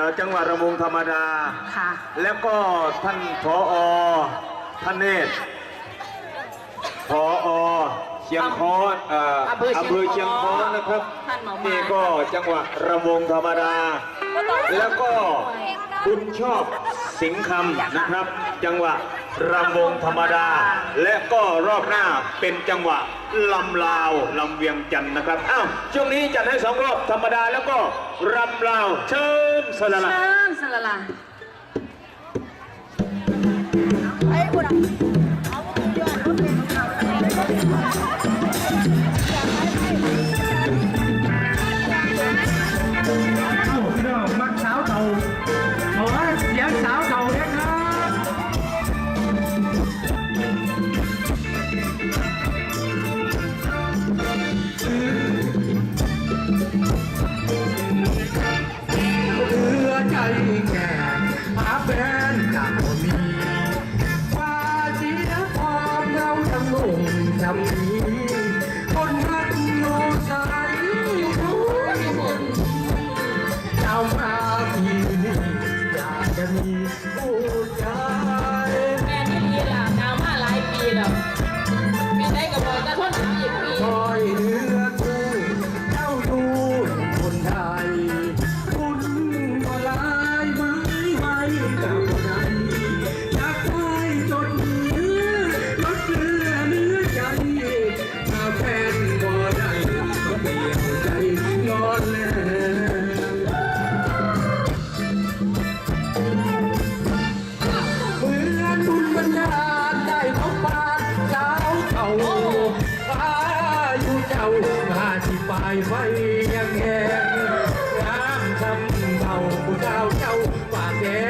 เอ่อจังหวัดระมงธรรมดา ค่ะ แล้วก็ท่านผอท่านเนตรผอเชียงคอนเอ่ออำเภออำเภอเชีเชียยงงคคออนนนะครับท่านหมอมานี่ก็จังหวัดระมงธรรมดา แล้วก็คุณชอบสิงห์คำนะครับ จังหวะรำวงธรรมดา และก็รอบหน้าเป็นจังหวะ ลำลาวลำเวียงจันทร์นะครับอ้าวช่วงนี้จัดให้สองรอบธรรมดาแล้วก็รำลาวเชิญสละละ เชิญสละละพี่ มายไฟยังแหงน้ำทำเผาผู้สาวเจ้าปากแดงแดง